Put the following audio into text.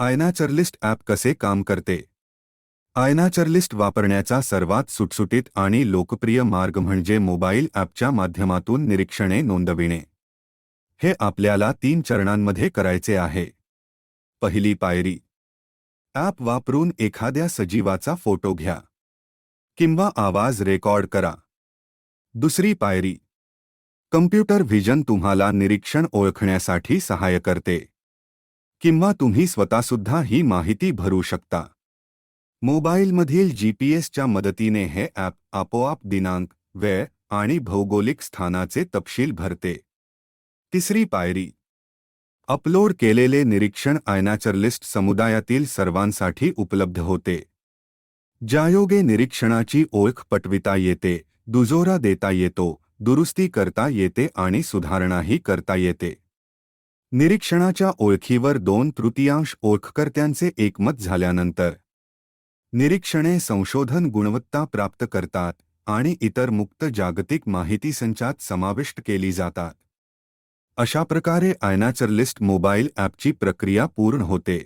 आयनाचरलिस्ट app कसे काम करते? आयनाचरलिस्ट वापरण्याचा सर्वात सुटसुटीत आणि लोकप्रिय मार्ग म्हणजे मोबाईल ॲपच्या माध्यमातून निरीक्षणे नोंदविणे. हे आपल्याला तीन चरणांमध्ये करायचे आहे. पहिली पायरी. ॲप वापरून एखाद्या सजीवाचा फोटो घ्या. किंवा आवाज रेकॉर्ड करा. दुसरी पायरी. कम्प्युटर व्हिजन तुम्हाला निरीक्षण ओळखण्यासाठी सहाय्य करते. किंवा तुम्ही स्वतःसुद्धा ही माहिती भरू शकता. मोबाईलमधील जीपीएसच्या मदतीने हे ॲप आपोआप दिनांक, वेळ आणि भौगोलिक स्थानाचे तपशील भरते. तिसरी पायरी. अपलोड केलेले निरीक्षण आयनाचरलिस्ट समुदायातील सर्वांसाठी उपलब्ध होते. ज्यायोगे निरीक्षणाची ओळख पटविता येते, दुजोरा देता येतो, दुरुस्ती करता येते आणि सुधारणाही करता येते. निरीक्षणाच्या ओळखीवर दोन तृतीयांश ओळखकर्त्यांचे एकमत झाल्यानंतर निरीक्षणे संशोधन गुणवत्ता प्राप्त करतात आणि इतर मुक्त जागतिक माहिती संचात समाविष्ट केली जातात. अशा प्रकारे आयनाचर लिस्ट मोबाईल ॲपची प्रक्रिया पूर्ण होते.